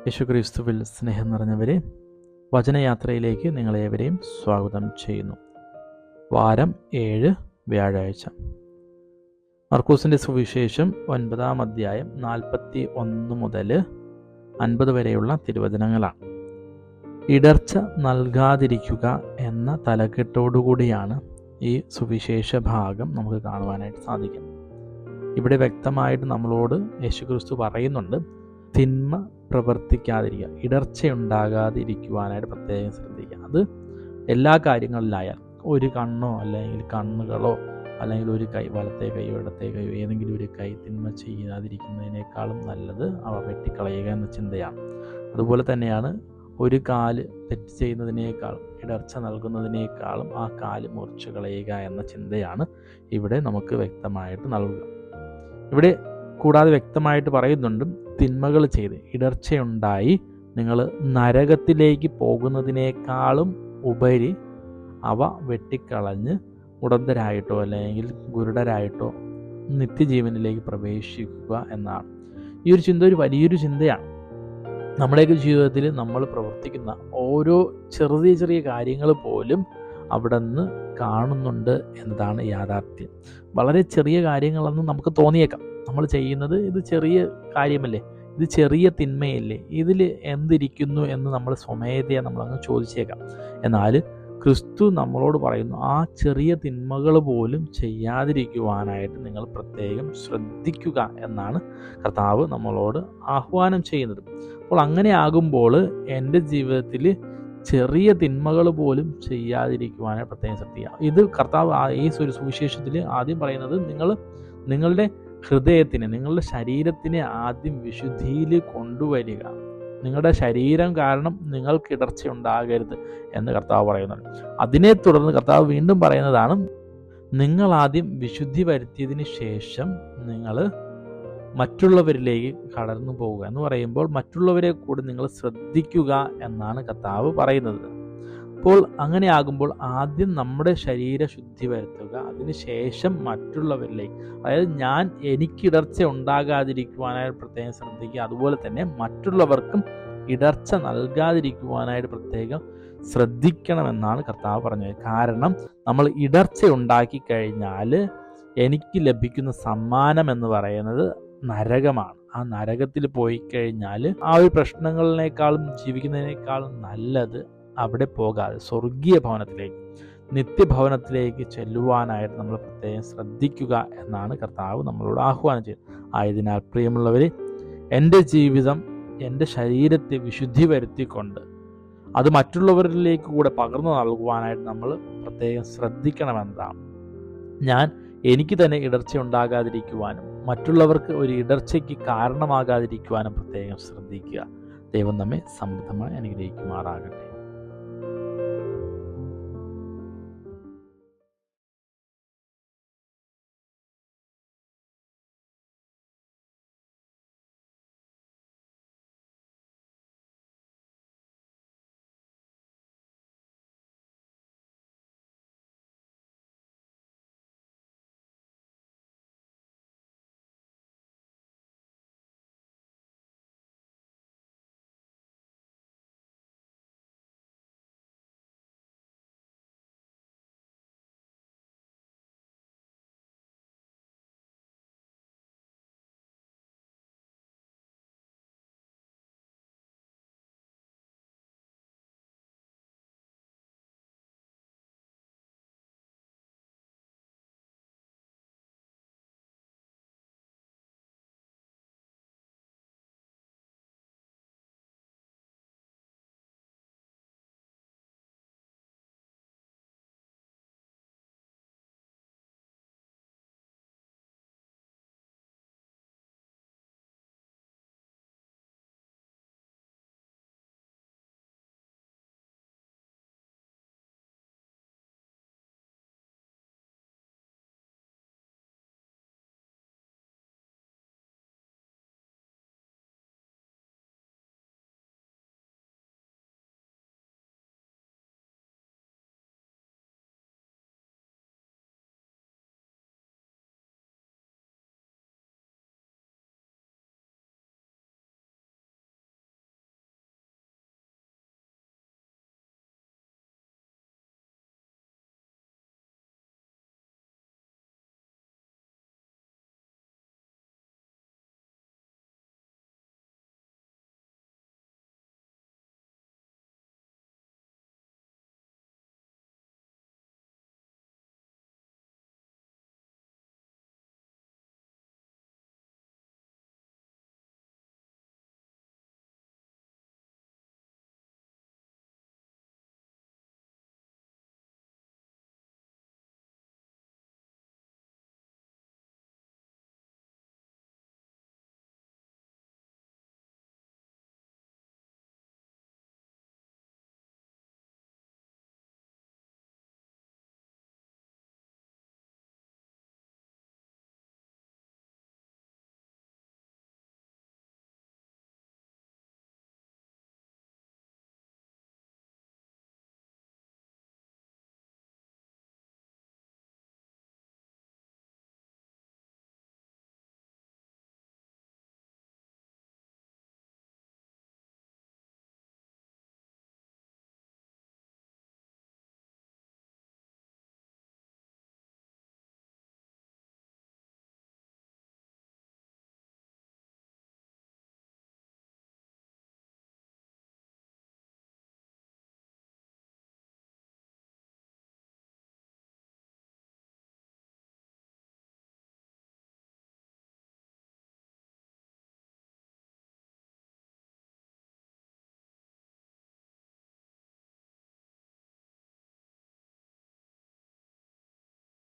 യേശുക്രിസ്തുവിൽ സ്നേഹം നിറഞ്ഞവരെ വചനയാത്രയിലേക്ക് നിങ്ങളേവരെയും സ്വാഗതം ചെയ്യുന്നു. വാരം ഏഴ് വ്യാഴാഴ്ച. മർക്കൂസിന്റെ സുവിശേഷം ഒൻപതാം അധ്യായം നാൽപ്പത്തി ഒന്ന് മുതൽ അൻപത് വരെയുള്ള തിരുവചനങ്ങളാണ്. ഇടർച്ച നൽകാതിരിക്കുക എന്ന തലക്കെട്ടോടുകൂടിയാണ് ഈ സുവിശേഷ ഭാഗം നമുക്ക് കാണുവാനായിട്ട് സാധിക്കും ഇവിടെ വ്യക്തമായിട്ട് നമ്മളോട് യേശുക്രിസ്തു പറയുന്നുണ്ട് തിന്മ പ്രവർത്തിക്കാതിരിക്കുക ഇടർച്ചയുണ്ടാകാതിരിക്കുവാനായിട്ട് പ്രത്യേകം ശ്രദ്ധിക്കുക. അത് എല്ലാ കാര്യങ്ങളിലായാലും ഒരു കണ്ണോ അല്ലെങ്കിൽ കണ്ണുകളോ അല്ലെങ്കിൽ ഒരു കൈ വലത്തെ കൈയോ ഇടത്തെ കൈയോ ഏതെങ്കിലും ഒരു കൈ തിന്മ ചെയ്യാതിരിക്കുന്നതിനേക്കാളും നല്ലത് അവ വെട്ടിക്കളയുക എന്ന ചിന്തയാണ്. അതുപോലെ തന്നെയാണ് ഒരു കാൽ തെറ്റ് ചെയ്യുന്നതിനേക്കാളും ഇടർച്ച നൽകുന്നതിനേക്കാളും ആ കാൽ മുറിച്ചു കളയുക എന്ന ചിന്തയാണ് ഇവിടെ നമുക്ക് വ്യക്തമായിട്ട് നൽകുക. ഇവിടെ കൂടാതെ വ്യക്തമായിട്ട് പറയുന്നുണ്ട് തിന്മകൾ ചെയ്ത് ഇടർച്ചയുണ്ടായി. നിങ്ങൾ നരകത്തിലേക്ക് പോകുന്നതിനേക്കാളും ഉപരി അവ വെട്ടിക്കളഞ്ഞ് ഉടന്തരായിട്ടോ അല്ലെങ്കിൽ ഗുരുടരായിട്ടോ നിത്യജീവനിലേക്ക് പ്രവേശിക്കുക എന്നാണ്. ഈ ഒരു ചിന്ത ഒരു വലിയൊരു ചിന്തയാണ്. നമ്മുടെയൊക്കെ ജീവിതത്തിൽ നമ്മൾ പ്രവർത്തിക്കുന്ന ഓരോ ചെറിയ ചെറിയ കാര്യങ്ങൾ പോലും അവിടെ നിന്ന് കാണുന്നുണ്ട് എന്നതാണ് യാഥാർത്ഥ്യം. വളരെ ചെറിയ കാര്യങ്ങളെന്ന് നമുക്ക് തോന്നിയേക്കാം. നമ്മൾ ചെയ്യുന്നത് ഇത് ചെറിയ കാര്യമല്ലേ? ഇത് ചെറിയ തിന്മയല്ലേ? ഇതിൽ എന്തിരിക്കുന്നു എന്ന് നമ്മൾ സ്വമേധയെ നമ്മളങ്ങ് ചോദിച്ചേക്കാം. എന്നാൽ ക്രിസ്തു നമ്മളോട് പറയുന്നു ആ ചെറിയ തിന്മകൾ പോലും ചെയ്യാതിരിക്കുവാനായിട്ട് നിങ്ങൾ പ്രത്യേകം ശ്രദ്ധിക്കുക എന്നാണ് കർത്താവ് നമ്മളോട് ആഹ്വാനം ചെയ്യുന്നത്. അപ്പോൾ അങ്ങനെ ആകുമ്പോൾ എന്റെ ജീവിതത്തിൽ ചെറിയ തിന്മകൾ പോലും ചെയ്യാതിരിക്കുവാനായിട്ട് പ്രത്യേകം ശ്രദ്ധിക്കുക. ഇത് കർത്താവ് ഈ സുവിശേഷത്തിൽ ആദ്യം പറയുന്നത് നിങ്ങൾ നിങ്ങളുടെ ഹൃദയത്തിനെ നിങ്ങളുടെ ശരീരത്തിനെ ആദ്യം വിശുദ്ധിയിൽ കൊണ്ടുവരിക. നിങ്ങളുടെ ശരീരം കാരണം നിങ്ങൾക്ക് ഇടർച്ച ഉണ്ടാകരുത് എന്ന് കർത്താവ് പറയുന്നുണ്ട്. അതിനെ തുടർന്ന് കർത്താവ് വീണ്ടും പറയുന്നതാണ് നിങ്ങൾ ആദ്യം വിശുദ്ധി വരുത്തിയതിന് ശേഷം നിങ്ങൾ മറ്റുള്ളവരിലേക്ക് കടന്നു പോവുക എന്ന് പറയുമ്പോൾ മറ്റുള്ളവരെ കൂടി നിങ്ങൾ ശ്രദ്ധിക്കുക എന്നാണ് കർത്താവ് പറയുന്നത്. അപ്പോൾ അങ്ങനെ ആകുമ്പോൾ ആദ്യം നമ്മുടെ ശരീര ശുദ്ധി വരുത്തുക അതിനുശേഷം മറ്റുള്ളവരിലേക്ക്. അതായത് ഞാൻ എനിക്കിടർച്ച ഉണ്ടാകാതിരിക്കുവാനായിട്ട് പ്രത്യേകം ശ്രദ്ധിക്കുക. അതുപോലെ തന്നെ മറ്റുള്ളവർക്കും ഇടർച്ച നൽകാതിരിക്കുവാനായിട്ട് പ്രത്യേകം ശ്രദ്ധിക്കണമെന്നാണ് കർത്താവ് പറഞ്ഞത്. കാരണം നമ്മൾ ഇടർച്ച ഉണ്ടാക്കി കഴിഞ്ഞാൽ എനിക്ക് ലഭിക്കുന്ന സമ്മാനം എന്ന് പറയുന്നത് നരകമാണ്. ആ നരകത്തിൽ പോയി കഴിഞ്ഞാൽ ആ ഒരു പ്രശ്നങ്ങളിനേക്കാളും ജീവിക്കുന്നതിനേക്കാളും നല്ലത് അവിടെ പോകാതെ സ്വർഗീയ ഭവനത്തിലേക്ക് നിത്യഭവനത്തിലേക്ക് ചെല്ലുവാനായിട്ട് നമ്മൾ പ്രത്യേകം ശ്രദ്ധിക്കുക എന്നാണ് കർത്താവ് നമ്മളോട് ആഹ്വാനം ചെയ്യുന്നത് ആയതിനാൽ പ്രിയമുള്ളവർ എന്റെ ജീവിതം എന്റെ ശരീരത്തെ വിശുദ്ധി വരുത്തിക്കൊണ്ട് അത് മറ്റുള്ളവരിലേക്ക് കൂടെ പകർന്നു നൽകുവാനായിട്ട് നമ്മൾ പ്രത്യേകം ശ്രദ്ധിക്കണമെന്നതാണ്. ഞാൻ എനിക്ക് തന്നെ ഇടർച്ച ഉണ്ടാകാതിരിക്കുവാനും മറ്റുള്ളവർക്ക് ഒരു ഇടർച്ചയ്ക്ക് കാരണമാകാതിരിക്കുവാനും പ്രത്യേകം ശ്രദ്ധിക്കുക. ദൈവം നമ്മെ സമൃദ്ധമായി അനുഗ്രഹിക്കുമാറാകട്ടെ.